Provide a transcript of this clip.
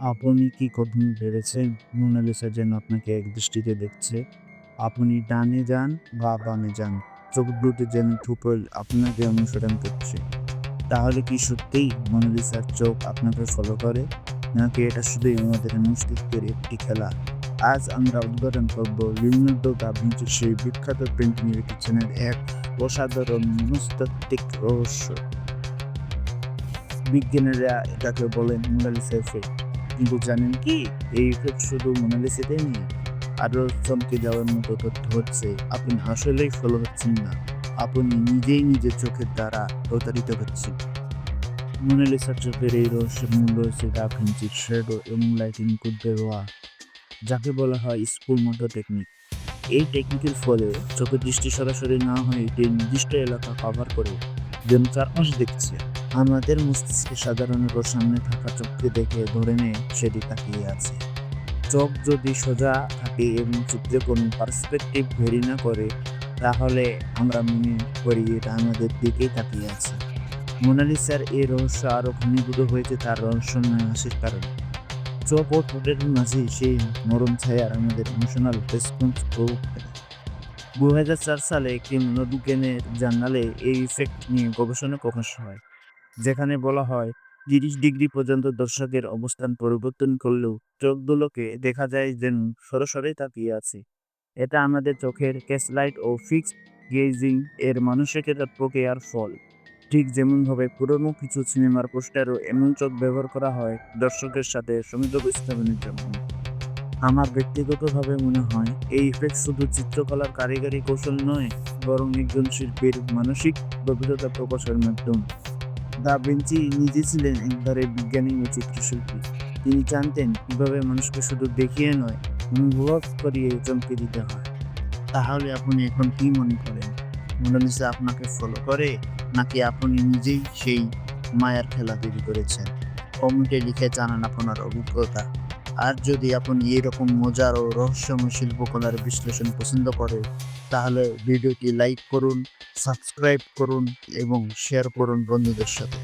আপনি কি কখনো ভেবেছেন মোনালিসা যেন আপনাকে এক দৃষ্টিতে দেখছে? আপনি ডানে যান বা বামে যান, চোখ দুটো যেন ঠুপল আপনাকে অনুসরণ করছে। তাহলে কি সত্যিই মোনালিসার চোখ আপনাকে ফলো করে? নাকি এটা শুধুই আমাদের মস্তিষ্কের একটি খেলা? আজ আমরা উদ্ঘাটন করব লিওনার্দো দা সেই বিখ্যাত পেন্টিংয়ের পিছনের এক অসাধারণ মনস্তাত্ত্বিক রহস্য। বিজ্ঞানীরা এটাকে বলেন মোনালিসা এফেক্ট কিন্তু জানেন কি? এই ইফেক্ট শুধু মোনালিসাতে নেই আরও চমকে যাওয়ার মতো তথ্য হচ্ছে। আপনি আসলেই ফলো হচ্ছেন না। আপনি নিজেই নিজের চোখের দ্বারা প্রতারিত হচ্ছেন। মোনালিসার চোখের এই রহস্যের মূল রয়েছে দা ভিঞ্চির শ্যাডো এবং লাইটিং কোড ব্যবহার যাকে বলা হয় স্কুল মতো টেকনিক। এই টেকনিকের ফলে চোখের দৃষ্টি সরাসরি না হয়ে একটি নির্দিষ্ট এলাকা কভার করে যেন চারপাশ দেখছে। আমাদের মস্তিষ্কে সাধারণত সামনে থাকা চোখকে দেখে ধরে নেয় সেটি তাকিয়ে আছে। চোখ যদি সোজা থাকে এবং চিত্রে কোনো পার্সপেক্টিভ ভেরি না করে, তাহলে আমরা মনে করি এটা আমাদের দিকেই তাকিয়ে আছে। মোনালিসার এই রহস্য আরও ঘনীভূত হয়েছে তার রহস্যময় হাসির কারণে। চোখ ও ঠোঁটের মাঝে সেই নরম ছায়ার আমাদের ইমোশনাল রেসপন্স প্রয়োগ দু হাজার চার সালে একটি মনোবিজ্ঞানের জার্নালে এই ইফেক্ট নিয়ে গবেষণা প্রকাশ হয়। যেখানে বলা হয়, তিরিশ ডিগ্রি পর্যন্ত দর্শকের অবস্থান পরিবর্তন করলেও চোখগুলোকে দেখা যায় যেন সরাসরি তাকিয়ে আছে। এটা আমাদের চোখের ক্যাসলাইট ও ফিক্সড গেজিং এর মানসিকতা প্রক্রিয়ার ফল। ঠিক যেমনভাবে পুরনো কিছু সিনেমার পোস্টারও এমন চোখ ব্যবহার করা হয় দর্শকের সাথে সংযোগ স্থাপনের জন্য। আমার ব্যক্তিগতভাবে মনে হয়, এই ইফেক্ট শুধু চিত্রকলার কারিগরি কৌশল নয়, বরং একজন শিল্পীর মানসিক গভীরতা প্রকাশের মাধ্যম। দা ভিঞ্চি নিজে ছিলেন একবারে বিজ্ঞানী ও চিত্রশিল্পী। তিনি জানতেন কীভাবে মানুষকে শুধু দেখিয়ে নয়, অনুভব করিয়ে চমকে দিতে হয়। তাহলে আপনি এখন কি মনে করেন? মোনালিসা আপনাকে ফলো করে, নাকি আপনি নিজেই সেই মায়ার খেলা তৈরি করেছেন? কমেন্টে লিখে জানান আপনার অভিজ্ঞতা। আর যদি আপনি এরকম মজার ও রহস্যময় শিল্পকলার বিশ্লেষণ পছন্দ করে, তাহলে ভিডিওটি লাইক করুন, সাবস্ক্রাইব করুন এবং শেয়ার করুন বন্ধুদের সাথে।